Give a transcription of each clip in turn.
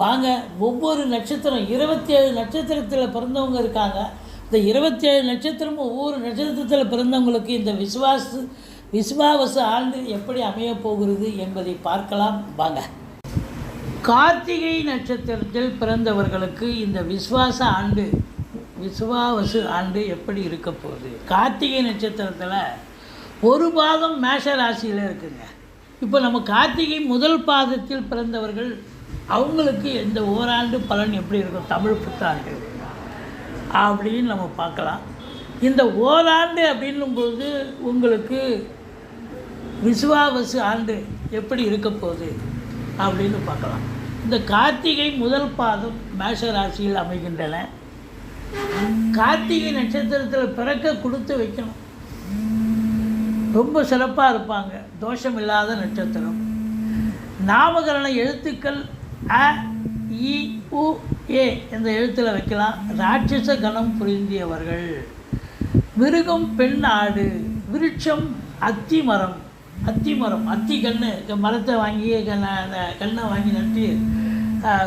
வாங்க ஒவ்வொரு நட்சத்திரம் இருபத்தி ஏழு நட்சத்திரத்தில் பிறந்தவங்க இருக்காங்க. இந்த இருபத்தி ஏழு நட்சத்திரமும் ஒவ்வொரு நட்சத்திரத்தில் பிறந்தவங்களுக்கு இந்த விசுவாச விசுவாவச ஆண்டு எப்படி அமையப் போகிறது என்பதை பார்க்கலாம். வாங்க. கார்த்திகை நட்சத்திரத்தில் பிறந்தவர்களுக்கு இந்த விசுவாச ஆண்டு விசுவாவசு ஆண்டு எப்படி இருக்க போகுது? கார்த்திகை நட்சத்திரத்தில் ஒரு பாதம் மேஷ ராசியில் இருக்குங்க. இப்போ நம்ம கார்த்திகை முதல் பாதத்தில் பிறந்தவர்கள் அவங்களுக்கு இந்த ஓராண்டு பலன் எப்படி இருக்கும்? தமிழ் புத்தாண்டு. அப்படின்னு நம்ம பார்க்கலாம். இந்த ஓராண்டு அப்படின்னும் பொழுது உங்களுக்கு விசுவாவசு ஆண்டு எப்படி இருக்க போகுது? அப்படின்னு பார்க்கலாம். இந்த கார்த்திகை முதல் பாதம் மேஷ ராசியில் அமைகின்றன. கார்த்திகை நட்சத்திரத்தில் பிறக்க கொடுத்து வைக்கணும். ரொம்ப சிறப்பாக இருப்பாங்க. தோஷம் இல்லாத நட்சத்திரம். நாமகரண எழுத்துக்கள் அ இ உ ஏ என்ற எழுத்தில் வைக்கலாம். ராட்சச கணம் புரிந்தியவர்கள். மிருகம் பெண் ஆடு விருட்சம் அத்தி மரம். அத்தி மரம் அத்தி கன்று மரத்தை வாங்கி கண்ணை அந்த கண்ணை வாங்கி நட்டு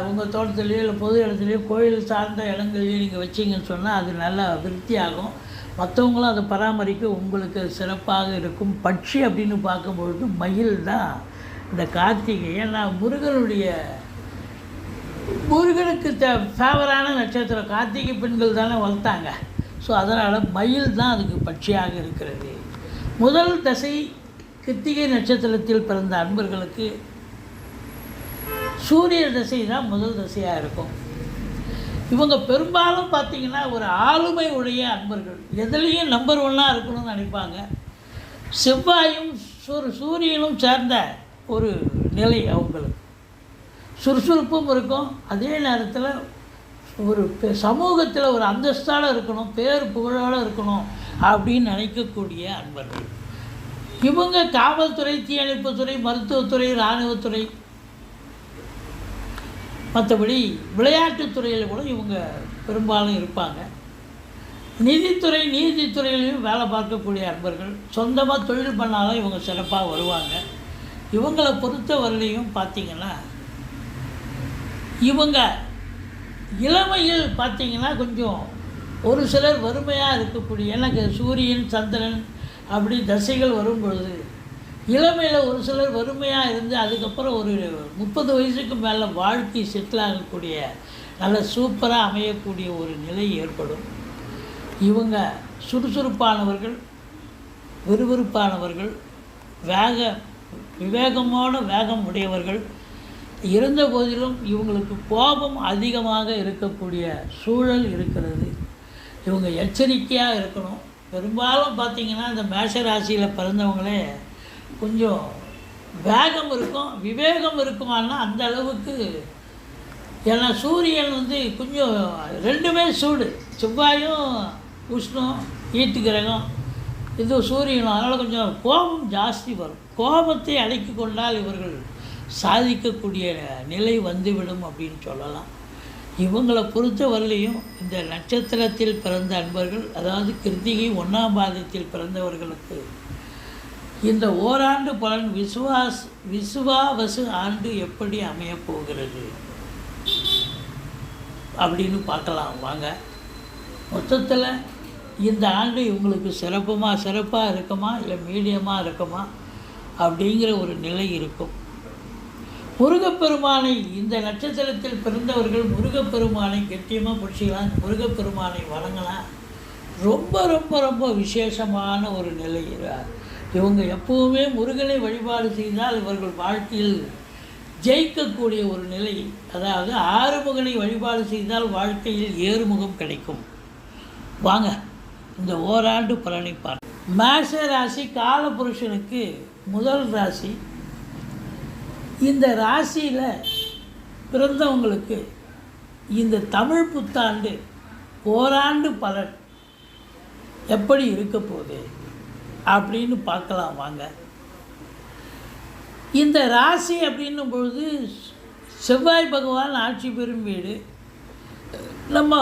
உங்கள் தோட்டத்துலேயோ இல்லை பொது இடத்துலையோ கோயில் சார்ந்த இடங்கள்லையோ நீங்கள் வச்சிங்கன்னு சொன்னால் அது நல்லா விருத்தியாகும். மற்றவங்களும் அதை பராமரிக்க உங்களுக்கு சிறப்பாக இருக்கும். பட்சி அப்படின்னு பார்க்கும்பொழுது மயில் தான் இந்த கார்த்திகை. ஏன்னா முருகனுடைய முருகனுக்கு த ஃபேவரான நட்சத்திரம் கார்த்திகை பெண்கள் தானே வளர்த்தாங்க. ஸோ அதனால் மயில் தான் அதுக்கு பட்சியாக இருக்கிறது. முதல் தசை கிருத்திகை நட்சத்திரத்தில் பிறந்த அன்பர்களுக்கு சூரிய தசை தான் முதல் தசையாக இருக்கும். இவங்க பெரும்பாலும் பார்த்திங்கன்னா ஒரு ஆளுமை உடைய அன்பர்கள். எதுலேயும் நம்பர் ஒன்னாக இருக்கணும்னு நினைப்பாங்க. செவ்வாயும் சூர் சூரியனும் சேர்ந்த ஒரு நிலை அவங்களுக்கு. சுறுசுறுப்பும் இருக்கும். அதே நேரத்தில் ஒரு பெ- சமூகத்தில் ஒரு அந்தஸ்தால் இருக்கணும் பேர் புகழோடு இருக்கணும் அப்படின்னு நினைக்கக்கூடிய அன்பர்கள். இவங்க காவல்துறை தீயணைப்புத்துறை மருத்துவத்துறை இராணுவத்துறை மற்றபடி விளையாட்டுத்துறையில் கூட இவங்க பெரும்பாலும் இருப்பாங்க. நிதித்துறை நீதித்துறையிலையும் வேலை பார்க்கக்கூடிய அன்பர்கள். சொந்தமாக தொழில் பண்ணாலும் இவங்க சிறப்பாக வருவாங்க. இவங்களை பொறுத்த வரலையும் பார்த்தீங்கன்னா இவங்க இளமையில் பார்த்தீங்கன்னா கொஞ்சம் ஒரு சிலர் வறுமையாக இருக்கக்கூடிய எனக்கு சூரியன் சந்திரன் அப்படி தசைகள் வரும் பொழுது இளமையில் ஒரு சிலர் வறுமையாக இருந்து அதுக்கப்புறம் ஒரு முப்பது வயசுக்கு மேலே வாழ்க்கை செட்டில் ஆகக்கூடிய நல்ல சூப்பராக அமையக்கூடிய ஒரு நிலை ஏற்படும். இவங்க சுறுசுறுப்பானவர்கள் விறுவிறுப்பானவர்கள் வேக விவேகமான வேகம் உடையவர்கள் இருந்த போதிலும் இவங்களுக்கு கோபம் அதிகமாக இருக்கக்கூடிய சூழல் இருக்கிறது. இவங்க எச்சரிக்கையாக இருக்கணும். பெரும்பாலும் பார்த்திங்கன்னா இந்த மேஷ ராசியில் பிறந்தவங்களே கொஞ்சம் வேகம் இருக்கும் விவேகம் இருக்குமானா அந்த அளவுக்கு ஏன்னா சூரியன் வந்து கொஞ்சம் ரெண்டுமே சூடு. செவ்வாயும் உஷ்ணம் ஈட்டு கிரகம் இது சூரியனும் அதனால் கொஞ்சம் கோபம் ஜாஸ்தி வரும். கோபத்தை அடக்கி கொண்டால் இவர்கள் சாதிக்கக்கூடிய நிலை வந்துவிடும் அப்படின்னு சொல்லலாம். இவங்களை பொறுத்த வரலையும் இந்த நட்சத்திரத்தில் பிறந்த அன்பர்கள் அதாவது கிருத்திகை ஒன்றாம் பாதத்தில் பிறந்தவர்களுக்கு இந்த ஓராண்டு பலன் விசுவாஸ் விசுவாவசு ஆண்டு எப்படி அமையப்போகிறது அப்படின்னு பார்க்கலாம். வாங்க. மொத்தத்தில் இந்த ஆண்டு இவங்களுக்கு சிறப்புமாக சிறப்பாக இருக்குமா இல்லை மீடியமாக இருக்குமா அப்படிங்கிற ஒரு நிலை இருக்கும். முருகப்பெருமானை இந்த நட்சத்திரத்தில் பிறந்தவர்கள் முருகப்பெருமானை கெட்டியமாக பிடிச்சிக்கலாம் முருகப்பெருமானை வணங்கலாம். ரொம்ப ரொம்ப ரொம்ப விசேஷமான ஒரு நிலை இவங்க எப்பவுமே முருகனை வழிபாடு செய்தால் இவர்கள் வாழ்க்கையில் ஜெயிக்கக்கூடிய ஒரு நிலை. அதாவது ஆறுமுகனை வழிபாடு செய்தால் வாழ்க்கையில் ஏறுமுகம் கிடைக்கும். வாங்க இந்த ஓராண்டு பலனை பார்க்க மேஷ ராசி காலபுருஷனுக்கு முதல் ராசி இந்த ராசியில் பிறந்தவங்களுக்கு இந்த தமிழ் புத்தாண்டு ஓராண்டு பலன் எப்படி இருக்க போகுது அப்படின்னு பார்க்கலாம் வாங்க. இந்த ராசி அப்படின்னும் பொழுது செவ்வாய் பகவான் ஆட்சி பெறும் வீடு. நம்ம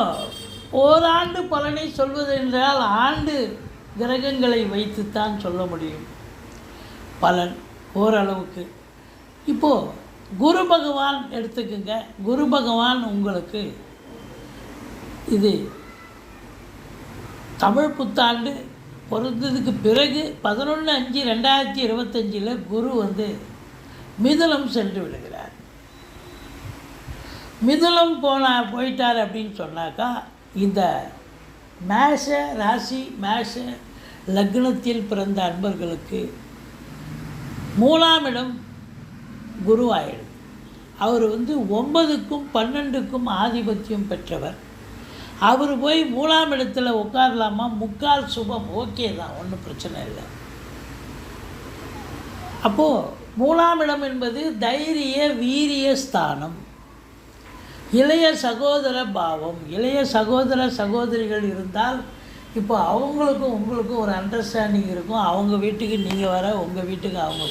ஓராண்டு பலனை சொல்வது என்றால் ஆண்டு கிரகங்களை வைத்துத்தான் சொல்ல முடியும். பலன் ஓரளவுக்கு. இப்போது குரு பகவான் எடுத்துக்கோங்க. குரு பகவான் உங்களுக்கு இது தமிழ் புத்தாண்டு பிறந்ததுக்கு பிறகு பதினொன்று அஞ்சு ரெண்டாயிரத்தி இருபத்தஞ்சில் குரு வந்து மிதுனம் சென்று விடுகிறார். மிதுனம் போனா போயிட்டார் அப்படின்னு சொன்னாக்கா இந்த மேஷ ராசி மேஷ லக்னத்தில் பிறந்த அன்பர்களுக்கு மூலாமிடம் இடம் குருவாயிடும் அவர் வந்து ஒன்பதுக்கும் பன்னெண்டுக்கும் ஆதிபத்தியம் பெற்றவர். அவர் போய் மூணாம் இடத்துல உட்காரலாமா முக்கால் சுபம் ஓகே தான் ஒன்றும் பிரச்சனை இல்லை. அப்போது மூணாம் இடம் என்பது தைரிய வீரிய ஸ்தானம். இளைய சகோதர பாவம். இளைய சகோதர சகோதரிகள் இருந்தால் இப்போ அவங்களுக்கும் உங்களுக்கும் ஒரு அண்டர்ஸ்டாண்டிங் இருக்கும். அவங்க வீட்டுக்கு நீங்கள் வர உங்கள் வீட்டுக்கு அவங்க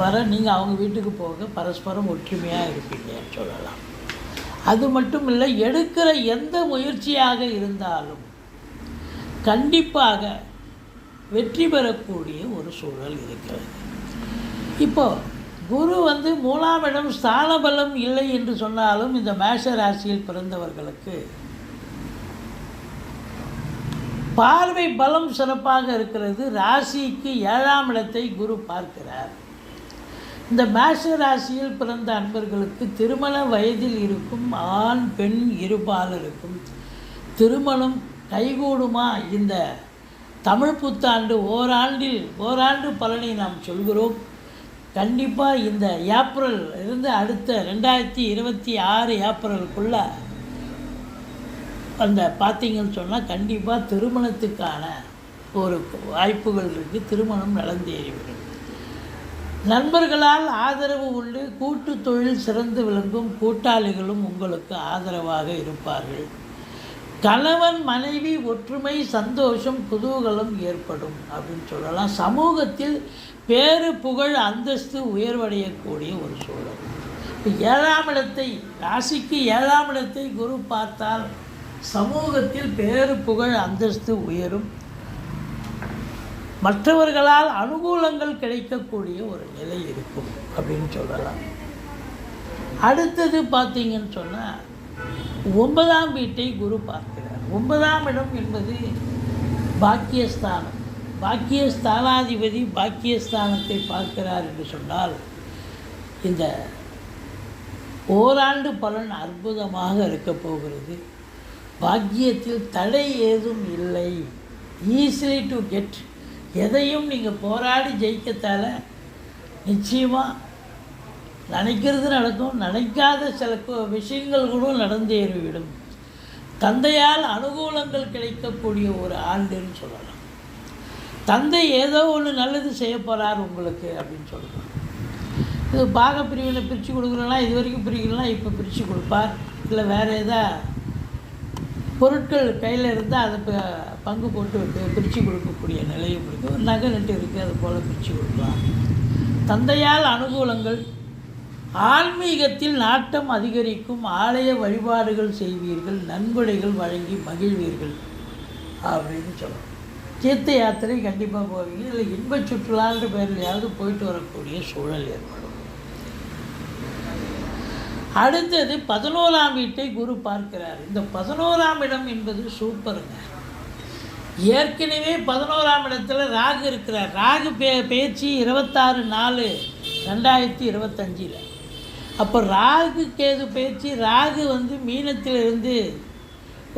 பரஸ்பரம் வர நீங்கள் அவங்க வீட்டுக்கு போக பரஸ்பரம் ஒற்றுமையாக இருப்பீங்கன்னு சொல்லலாம். அது மட்டும் இல்லை எடுக்கிற எந்த முயற்சியாக இருந்தாலும் கண்டிப்பாக வெற்றி பெறக்கூடிய ஒரு சூழல் இருக்கிறது. இப்போது குரு வந்து மூணாம் இடம் இல்லை என்று சொன்னாலும் இந்த மேஷ ராசியில் பிறந்தவர்களுக்கு பார்வை பலம் சிறப்பாக இருக்கிறது. ராசிக்கு ஏழாம் இடத்தை குரு பார்க்கிறார். இந்த மேஷ ராசியில் பிறந்த அன்பர்களுக்கு திருமண வயதில் இருக்கும் ஆண் பெண் இருபாலருக்கும் திருமணம் கைகூடுமா? இந்த தமிழ் புத்தாண்டு ஓராண்டில் ஓராண்டு பலனை நாம் சொல்கிறோம். கண்டிப்பாக இந்த ஏப்ரல் இருந்து அடுத்த ரெண்டாயிரத்தி இருபத்தி ஆறு ஏப்ரலுக்குள்ளே அந்த பார்த்தீங்கன்னு சொன்னால் கண்டிப்பாக திருமணத்துக்கான ஒரு வாய்ப்புகள் இருக்குது திருமணம் நடந்தேறிவிடும். நண்பர்களால் ஆதரவு உண்டு. கூட்டு தொழில் சிறந்து விளங்கும் கூட்டாளிகளும் உங்களுக்கு ஆதரவாக இருப்பார்கள். கணவன் மனைவி ஒற்றுமை சந்தோஷம் குதூகலம் ஏற்படும் அப்படின்னு சொல்லலாம். சமூகத்தில் பேரு புகழ் அந்தஸ்து உயர்வடையக்கூடிய ஒரு சூழல். இப்போ ஏழாம் இடத்தை ராசிக்கு ஏழாம் இடத்தை குரு பார்த்தால் சமூகத்தில் பேரு புகழ் அந்தஸ்து உயரும். மற்றவர்களால் அனுகூலங்கள் கிடைக்கக்கூடிய ஒரு நிலை இருக்கும் அப்படின்னு சொல்லலாம். அடுத்தது பார்த்தீங்கன்னு சொன்னால் ஒன்பதாம் வீட்டை குரு பார்க்கிறார். ஒன்பதாம் இடம் என்பது பாக்கியஸ்தானம். பாக்கியஸ்தானாதிபதி பாக்கியஸ்தானத்தை பார்க்கிறார் என்று சொன்னால் இந்த ஓராண்டு பலன் அற்புதமாக இருக்கப் போகிறது. பாக்கியத்தில் தடை ஏதும் இல்லை. ஈஸிலி டு கெட் எதையும் நீங்கள் போராடி ஜெயிக்கத்தால் நிச்சயமாக நினைக்கிறது நடக்கும். நினைக்காத சில விஷயங்கள் கூட நடந்தேறிவிடும். தந்தையால் அனுகூலங்கள் கிடைக்கக்கூடிய ஒரு ஆண்டுன்னு சொல்லலாம். தந்தை ஏதோ ஒன்று நல்லது செய்ய போகிறார் உங்களுக்கு அப்படின்னு சொல்லலாம். இது பாக பிரிவினை பிரித்து கொடுக்குறோன்னா இது வரைக்கும் பிரிக்கலாம் இப்போ பிரித்து கொடுப்பார். இல்லை வேறு எதா பொருட்கள் கையில் இருந்தால் அதை ப- பங்கு போட்டு பிரித்து கொடுக்கக்கூடிய நிலையும் இருக்குது நகை நட்டு இருக்குது அது போல் பிரித்து கொடுக்கலாம். தந்தையால் அனுகூலங்கள். ஆன்மீகத்தில் நாட்டம் அதிகரிக்கும். ஆலய வழிபாடுகள் செய்வீர்கள். நன்கொடைகள் வழங்கி மகிழ்வீர்கள். அப்படின்னு சொல்லலாம். தீர்த்த யாத்திரை கண்டிப்பாக போவீங்க. இல்லை இன்ப சுற்றுலான்ற பேர்லையாவது போயிட்டு வரக்கூடிய சூழல் ஏற்படும். அடுத்தது பதினோராம் வீட்டை குரு பார்க்கிறார். இந்த பதினோராம் இடம் என்பது சூப்பருங்க. ஏற்கனவே பதினோராம் இடத்துல ராகு இருக்கிறார். ராகு பே பேச்சு இருபத்தாறு நாலு ரெண்டாயிரத்தி இருபத்தஞ்சில். அப்போ ராகு கேது பேச்சு ராகு வந்து மீனத்திலிருந்து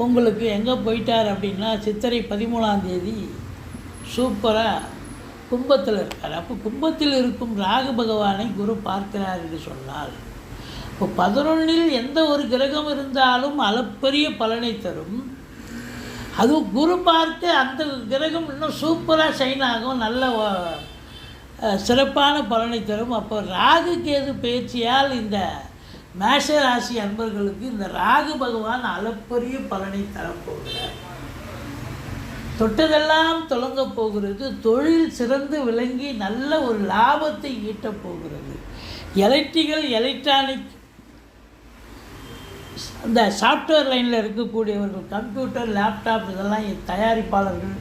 உங்களுக்கு எங்கே போயிட்டார் அப்படின்னா சித்திரை பதிமூணாம் தேதி சூப்பராக கும்பத்தில் இருக்கார். அப்போ கும்பத்தில் இருக்கும் ராகு பகவானை குரு பார்க்கிறார் என்று சொன்னால் இப்போ பதினொன்றில் எந்த ஒரு கிரகம் இருந்தாலும் அளப்பரிய பலனை தரும். அது குரு பார்த்து அந்த கிரகம் இன்னும் சூப்பராக ஷைன் ஆகும் நல்ல சிறப்பான பலனை தரும். அப்போ ராகு கேது பயிற்சியால் இந்த மேஷ ராசி அன்பர்களுக்கு இந்த ராகு பகவான் அளப்பரிய பலனை தரப்போகிறார் தொட்டதெல்லாம் தொடங்க போகிறது. தொழில் சிறந்து விளங்கி நல்ல ஒரு லாபத்தை ஈட்டப் போகிறது. எலக்ட்ரிக்கல் எலக்ட்ரானிக் இந்த சாஃப்ட்வேர் லைனில் இருக்கக்கூடியவர்கள் கம்ப்யூட்டர் லேப்டாப் இதெல்லாம் தயாரிப்பாளர்கள்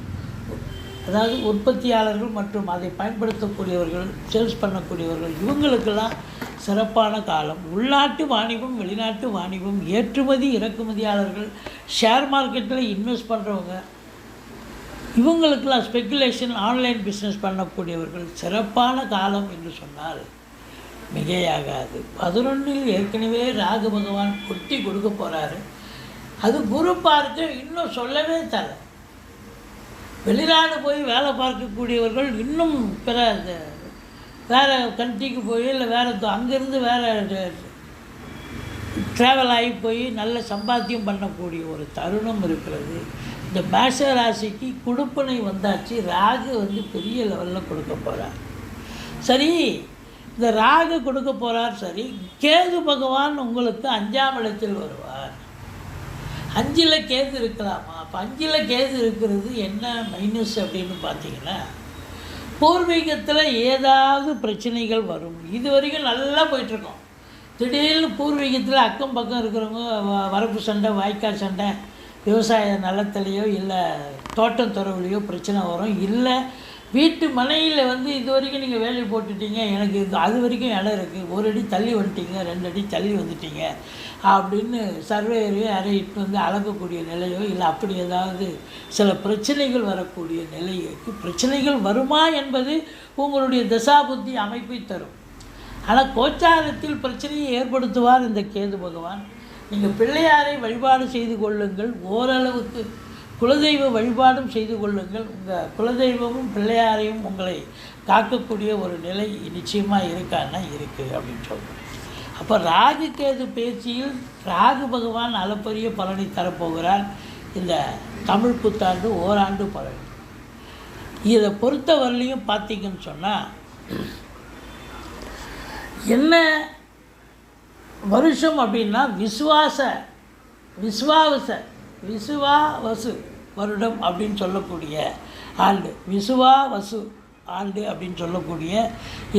அதாவது உற்பத்தியாளர்கள் மற்றும் அதை பயன்படுத்தக்கூடியவர்கள் சேல்ஸ் பண்ணக்கூடியவர்கள் இவங்களுக்கெல்லாம் சிறப்பான காலம். உள்நாட்டு வாணிபம் வெளிநாட்டு வாணிபம் ஏற்றுமதி இறக்குமதியாளர்கள் ஷேர் மார்க்கெட்டில் இன்வெஸ்ட் பண்ணுறவங்க இவங்களுக்கெல்லாம் ஸ்பெக்குலேஷன் ஆன்லைன் பிஸ்னஸ் பண்ணக்கூடியவர்கள் சிறப்பான காலம் என்று சொன்னால் மிகையாகாது. பதினொன்றில் ஏற்கனவே ராகு பகவான் கொட்டி கொடுக்க போகிறாரு அது குரு பார்க்க இன்னும் சொல்லவே தர வெளிநாடு போய் வேலை பார்க்கக்கூடியவர்கள் இன்னும் பிற வேறு கண்ட்ரிக்கு போய் இல்லை வேறு அங்கேருந்து வேறு ட்ராவல் ஆகி போய் நல்ல சம்பாத்தியம் பண்ணக்கூடிய ஒரு தருணம் இருக்கிறது. இந்த மேஷ ராசிக்கு கொடுப்பனை வந்தாச்சு. ராகு வந்து பெரிய லெவலில் கொடுக்க போகிறார் சரி இந்த ராகு கொடுக்க போகிறார் சரி. கேது பகவான் உங்களுக்கு அஞ்சாம் இடத்தில் வருவார். அஞ்சில் கேது இருக்கலாமா? அப்போ அஞ்சில் கேது இருக்கிறது என்ன மைனஸ் அப்படின்னு பார்த்தீங்கன்னா பூர்வீகத்தில் ஏதாவது பிரச்சனைகள் வரும். இது வரைக்கும் நல்லா போயிட்டுருக்கோம். திடீர்னு பூர்வீகத்தில் அக்கம் பக்கம் இருக்கிறவங்க வ- வரப்பு சண்டை வாய்க்கால் சண்டை விவசாய நிலத்துலையோ இல்லை தோட்டம் துறவுலையோ பிரச்சனை வரும். இல்லை வீட்டு மனையில் வந்து இது வரைக்கும் நீங்கள் வேலையை போட்டுட்டீங்க எனக்கு இது அது வரைக்கும் இடம் இருக்குது ஒரு அடி தள்ளி வந்துட்டீங்க ரெண்டு அடி தள்ளி வந்துட்டீங்க அப்படின்னு சர்வேயரையோ யாரையும் இட்டு வந்து அளக்கக்கூடிய நிலையோ இல்லை அப்படி ஏதாவது சில பிரச்சனைகள் வரக்கூடிய நிலைக்கு பிரச்சனைகள் வருமா என்பது உங்களுடைய தசாபுத்தி அமைப்பை தரும். ஆனால் கோச்சாரத்தில் பிரச்சனையை ஏற்படுத்துவார் இந்த கேது பகவான். நீங்கள் பிள்ளையாரை வழிபாடு செய்து கொள்ளுங்கள். ஓரளவுக்கு குலதெய்வ வழிபாடும் செய்து கொள்ளுங்கள். உங்கள் குலதெய்வமும் பிள்ளையாரையும் உங்களை காக்கக்கூடிய ஒரு நிலை நிச்சயமாக இருக்கான்னா இருக்குது அப்படின்னு சொல்கிறேன் அப்போ ராகு கேது பேச்சியில் ராகு பகவான் அளப்பரிய பலனை தரப்போகிறார். இந்த தமிழ் புத்தாண்டு ஓராண்டு பலன். இதை பொறுத்தவரையிலையும் பார்த்தீங்கன்னு சொன்னால் என்ன வருஷம் அப்படின்னா விசுவாச விஸ்வாவச விசுவா வசு வருடம் அப்படின்னு சொல்லக்கூடிய ஆண்டு. விசுவாவசு ஆண்டு அப்படின்னு சொல்லக்கூடிய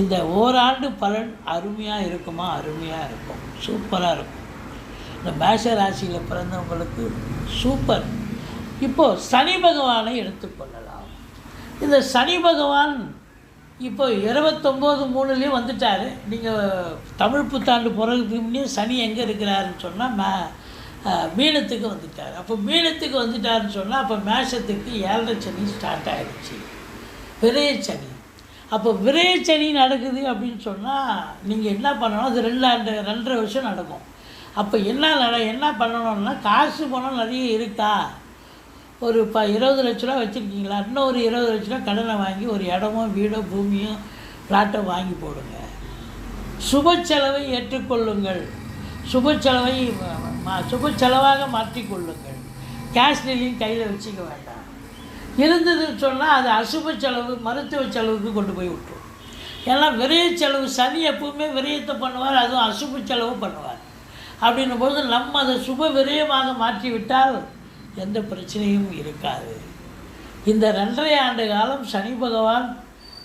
இந்த ஓராண்டு பலன் அருமையாக இருக்குமா? அருமையாக இருக்கும். சூப்பராக இருக்கும். இந்த மேஷ ராசியில் பிறந்தவங்களுக்கு சூப்பர். இப்போது சனி பகவானை எடுத்துக்கொள்ளலாம் இந்த சனி பகவான் இப்போ இருபத்தொம்போது மூணுலேயும் வந்துட்டார். நீங்கள் தமிழ் புத்தாண்டு பிறகுக்கு முன்னே சனி எங்கே இருக்கிறாருன்னு சொன்னால் மே மீனத்துக்கு வந்துட்டார். அப்போ மீனத்துக்கு வந்துட்டாருன்னு சொன்னால் அப்போ மேஷத்துக்கு ஏழரை சனி ஸ்டார்ட் ஆகிடுச்சு விரயச்சனி அப்போ விரயச்சனி நடக்குது அப்படின்னு சொன்னால் நீங்கள் என்ன பண்ணணும்? அது ரெண்டு ரெண்டரை வருஷம் நடக்கும். அப்போ என்ன நட என்ன பண்ணணும்னா காசு பணம் நிறைய இருக்கா? ஒரு ப இருபது லட்ச ரூபா வச்சுருக்கீங்களா? இன்னும் ஒரு இருபது லட்ச ரூபா கடனை வாங்கி ஒரு இடமோ வீடோ பூமியோ பிளாட்டோ வாங்கி போடுங்க. சுப செலவை ஏற்றுக்கொள்ளுங்கள். சுப செலவை சுப செலவாக மாற்றிக்கொள்ளுங்கள் கேஷ் டீலிங் கையில் வச்சுக்க வேண்டாம். இருந்ததுன்னு சொன்னால் அது அசுப செலவு மருத்துவ செலவுக்கு கொண்டு போய் விட்டுரும். ஏன்னா விரைய செலவு சனி எப்பவுமே விரயத்தை பண்ணுவார் அதுவும் அசுப செலவு பண்ணுவார். அப்படின்னும் போது நம்ம அதை சுப விரயமாக மாற்றிவிட்டால் எந்த பிரச்சனையும் இருக்காது. இந்த ரெண்டரை ஆண்டு காலம் சனி பகவான்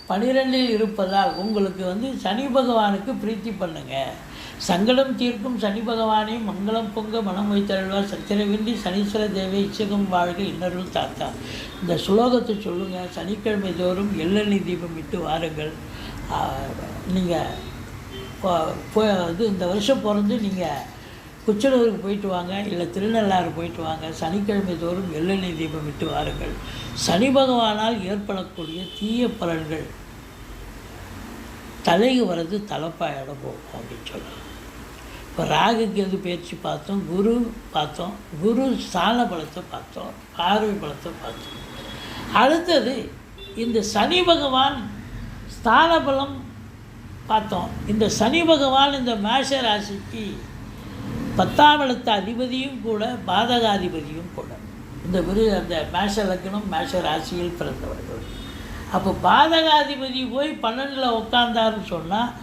பனிரெண்டில் இருப்பதால் உங்களுக்கு வந்து சனி பகவானுக்கு பிரீத்தி பண்ணுங்கள் சங்கடம் தீர்க்கும் சனி பகவானை மங்களம் பொங்க மனம் வைத்தருள்வார். சத்திரவின்றி சனீஸ்வர தேவை இச்சகம் வாழ்க இன்னருள் தாத்தா. இந்த சுலோகத்தை சொல்லுங்கள் சனிக்கிழமை தோறும் எள்ளெண்ணெய் தீபம் இட்டு வாருங்கள். நீங்கள் இது இந்த வருஷம் பிறந்து நீங்கள் குச்சனூருக்கு போயிட்டு வாங்க இல்லை திருநள்ளாறு போயிட்டு வாங்க. சனிக்கிழமை தோறும் எள்ளெண்ணெய் தீபம் விட்டு வாருங்கள். சனி பகவானால் ஏற்படக்கூடிய தீய பலன்கள். தலைக்கு வர்றது தலைப்பாயிட போகும் அப்படின்னு சொல்லலாம் இப்போ ராகு கேது பயிற்சி பார்த்தோம்? குரு பார்த்தோம். குரு ஸ்தான பலத்தை பார்த்தோம். பார்வை பலத்தை பார்த்தோம். அடுத்தது இந்த சனி பகவான் ஸ்தான பலம் பார்த்தோம். இந்த சனி பகவான் இந்த மேஷ ராசிக்கு பத்தாம் இடத்த அதிபதியும் கூட பாதகாதிபதியும் கூட. இந்த விரு அந்த மேஷ லக்னம் மேஷ ராசியில் பிறந்தவர்கள். அப்போ பாதகாதிபதி போய் பன்னெண்டில் உட்காந்தாருன்னு சொன்னால்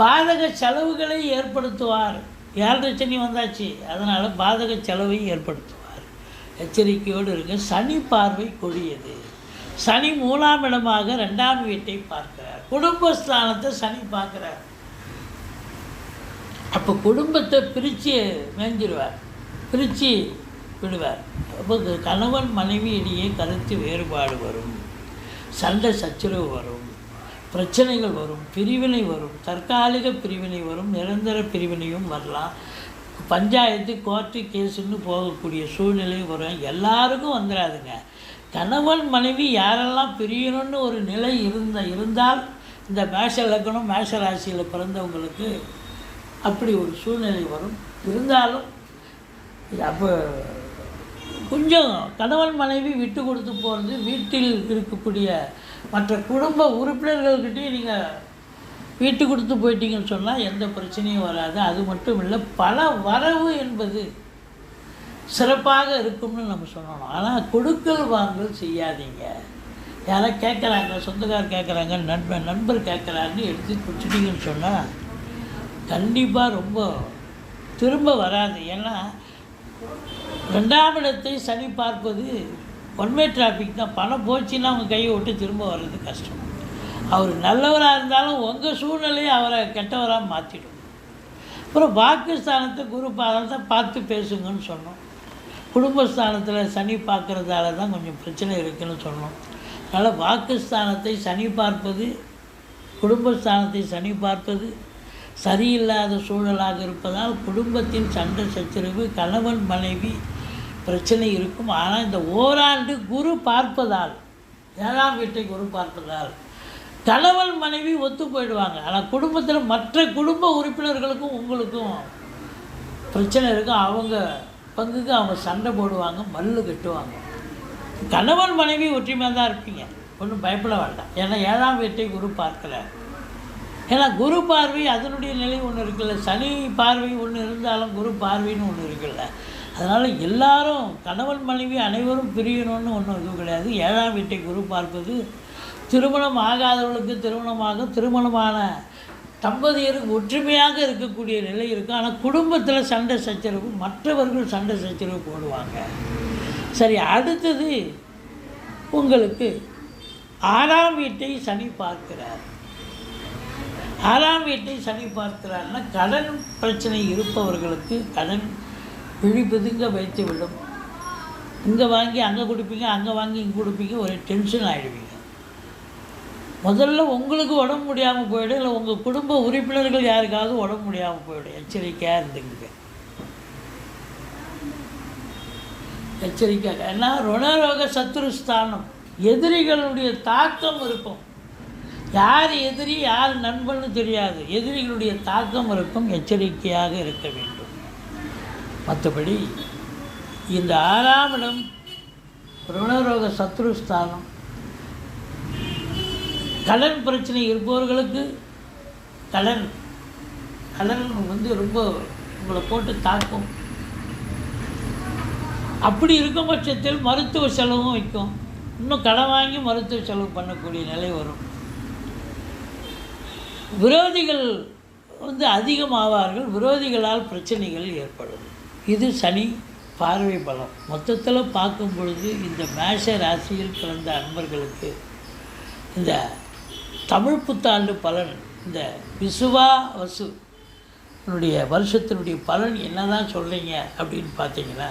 பாதக செலவுகளை ஏற்படுத்துவார். ஏழரை சனி வந்தாச்சு? அதனால் பாதக செலவை ஏற்படுத்துவார். எச்சரிக்கையோடு இருக்க சனி பார்வை கொடியது. சனி மூணாம் இடமாக ரெண்டாம் வீட்டை பார்க்கிறார். குடும்பஸ்தானத்தை சனி பார்க்குறார். அப்போ குடும்பத்தை பிரித்து மேஞ்சிருவார் பிரித்து விடுவார். அப்போ கணவன் மனைவி இடையே கருத்து வேறுபாடு வரும். சண்டை சச்சரவு வரும். பிரச்சனைகள் வரும் பிரிவினை வரும் தற்காலிக பிரிவினை வரும் நிரந்தர பிரிவினையும் வரலாம். பஞ்சாயத்து கோர்ட்டு கேஸுன்னு போகக்கூடிய சூழ்நிலை வரும். எல்லாருக்கும் வந்துடாதுங்க. கணவன் மனைவி யாரெல்லாம் பிரியணும்னு ஒரு நிலை இருந்த இருந்தால் இந்த மேஷ லக்னம் மேஷ ராசியில் பிறந்தவங்களுக்கு அப்படி ஒரு சூழ்நிலை வரும். இருந்தாலும் அப்போ கொஞ்சம் கணவன் மனைவி விட்டு கொடுத்து போகிறது வீட்டில் இருக்கக்கூடிய மற்ற குடும்ப உறுப்பினர்கள்கிட்டையும் நீங்கள் விட்டு கொடுத்து போயிட்டீங்கன்னு சொன்னால் எந்த பிரச்சனையும் வராது. அது மட்டும் இல்லை பல வரவு என்பது சிறப்பாக இருக்கும்னு நம்ம சொல்லணும். ஆனால் கொடுக்கல் வாங்கல் செய்யாதீங்க. யாரோ கேட்குறாங்க சொந்தக்கார் கேட்குறாங்க நண்பன் நண்பர் கேட்குறாங்கன்னு எடுத்து குடிச்சிட்டிங்கன்னு சொன்னால் கண்டிப்பாக ரொம்ப திரும்ப வராது. ஏன்னா ரெண்டாம் இடத்தை சனி பார்ப்பது ஒன்வே டிராஃபிக் தான். பணம் போச்சுன்னா அவங்க கையை விட்டு திரும்ப வர்றது கஷ்டம். அவர் நல்லவராக இருந்தாலும் உங்கள் சூழ்நிலையை அவரை கெட்டவராக மாற்றிடும் அப்புறம் வாக்குஸ்தானத்தை குரு பாதத்தை பார்த்து பேசுங்கன்னு சொன்னோம். குடும்பஸ்தானத்தில் சனி பார்க்குறதால தான் கொஞ்சம் பிரச்சனை இருக்குதுன்னு சொன்னோம். அதனால் வாக்குஸ்தானத்தை சனி பார்ப்பது குடும்பஸ்தானத்தை சனி பார்ப்பது சரியில்லாத சூழலாக இருப்பதால் குடும்பத்தின் சண்டை சச்சரவு கணவன் மனைவி பிரச்சனை இருக்கும். ஆனால் இந்த ஓராண்டு குரு பார்ப்பதால் ஏழாம் வீட்டை குரு பார்ப்பதால் கணவன் மனைவி ஒத்து போயிடுவாங்க. ஆனால் குடும்பத்தில் மற்ற குடும்ப உறுப்பினர்களுக்கும் உங்களுக்கும் பிரச்சனை இருக்கும். அவங்க பங்குக்கு அவங்க சண்டை போடுவாங்க மல்லு கட்டுவாங்க. கணவன் மனைவி ஒற்றுமையாக தான் இருப்பீங்க. ஒன்றும் பயப்பட வேண்டாம். ஏன்னா ஏழாம் வீட்டை குரு பார்க்கல. ஏன்னா குரு பார்வை அதனுடைய நிலை ஒன்று இருக்குல்ல. சனி பார்வை ஒன்று இருந்தாலும் குரு பார்வைன்னு ஒன்று இருக்குல்ல. அதனால் எல்லாரும் கணவன் மனைவி அனைவரும் பிரியணும்னு ஒன்றும் இதுவும் கிடையாது. ஏழாம் வீட்டை குரு பார்ப்பது திருமணம் ஆகாதவர்களுக்கு திருமணமாக திருமணமான தம்பதியருக்கு ஒற்றுமையாக இருக்கக்கூடிய நிலை இருக்கும் ஆனால் குடும்பத்தில் சண்டை சச்சரவு மற்றவர்கள் சண்டை சச்சரவு போடுவாங்க. சரி அடுத்தது உங்களுக்கு ஆறாம் வீட்டை சனி பார்க்கிறார். ஆறாம் வீட்டை சனி பார்க்கிறார்னா கடன் பிரச்சனை இருப்பவர்களுக்கு கடன் விழிப்புதுங்க வைத்து விடும் இங்கே வாங்கி அங்கே கொடுப்பீங்க அங்கே வாங்கி இங்கே கொடுப்பீங்க ஒரு டென்ஷன் ஆகிடுவீங்க முதல்ல உங்களுக்கு உடம்பு முடியாமல் போயிடும் இல்லை உங்கள் குடும்ப உறுப்பினர்கள் யாருக்காவது உடம்பு முடியாமல் போயிடும் எச்சரிக்கையாக இருந்துங்க எச்சரிக்கையாக ஏன்னா ருணரோக சத்துருஸ்தானம் எதிரிகளுடைய தாக்கம் இருக்கும். யார் எதிரி யார் நண்பன்னு தெரியாது. எதிரிகளுடைய தாக்கம் இருக்கும் எச்சரிக்கையாக இருக்க வேண்டும். மற்றபடி இந்த ஆறாம் இடம் ருணரோக சத்ருஸ்தானம். கடன் பிரச்சனை இருப்பவர்களுக்கு கடன். கடன் வந்து ரொம்ப உங்களை போட்டு தாக்கும். அப்படி இருக்கும் பட்சத்தில் மருத்துவ செலவும் வைக்கும். இன்னும் கடன் வாங்கி மருத்துவ செலவு பண்ணக்கூடிய நிலை வரும். விரோதிகள் வந்து அதிகமாவார்கள் விரோதிகளால் பிரச்சனைகள் ஏற்படும். இது சனி பார்வை பலம். மொத்தத்தில் பார்க்கும் பொழுது இந்த மேஷ ராசியில் பிறந்த அன்பர்களுக்கு இந்த தமிழ் புத்தாண்டு பலன் இந்த விசுவா வசு என்னுடைய வருஷத்தினுடைய பலன் என்னதான் சொல்கிறீங்க அப்படின்னு பார்த்தீங்கன்னா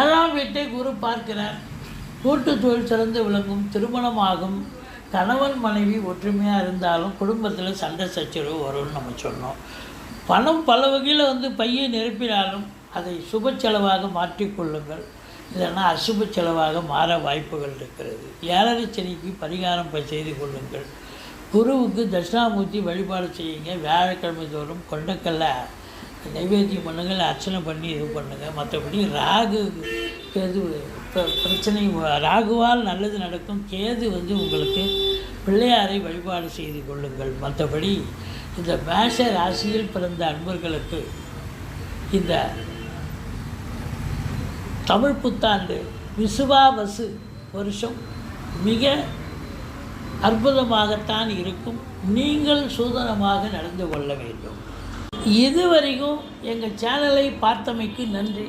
ஏழாம் வீட்டை குரு பார்க்கிறார். கூட்டு தொழில் சிறந்து விளங்கும் திருமணமாகும் கணவன் மனைவி ஒற்றுமையாக இருந்தாலும் குடும்பத்தில் சண்டை சச்சரவு வரும்னு நம்ம சொன்னோம். பணம் பல வகையில் வந்து பையை நிரப்பினாலும் அதை சுப செலவாக மாற்றிக்கொள்ளுங்கள் இல்லைன்னா அசுப செலவாக மாற வாய்ப்புகள் இருக்கிறது. ஏழரை சனிக்கு பரிகாரம் ப- செய்து கொள்ளுங்கள். குருவுக்கு தட்சிணாமூர்த்தி வழிபாடு செய்யுங்க. வியாழக்கிழமை தோறும் கொண்டக்கல்ல நைவேத்தியம் பண்ணுங்கள். அர்ச்சனை பண்ணி இது பண்ணுங்கள் மற்றபடி ராகு கேது பிரச்சனை ராகுவால் நல்லது நடக்கும். கேது வந்து உங்களுக்கு பிள்ளையாரை வழிபாடு செய்து கொள்ளுங்கள். மற்றபடி இந்த மேஷ ராசியில் பிறந்த அன்பர்களுக்கு இந்த தமிழ் புத்தாண்டு விசுவாவசு வருஷம் மிக அற்புதமாகத்தான் இருக்கும். நீங்கள் சூதனமாக நடந்து கொள்ள வேண்டும். இதுவரைக்கும் எங்கள் சேனலை பார்த்தமைக்கு நன்றி.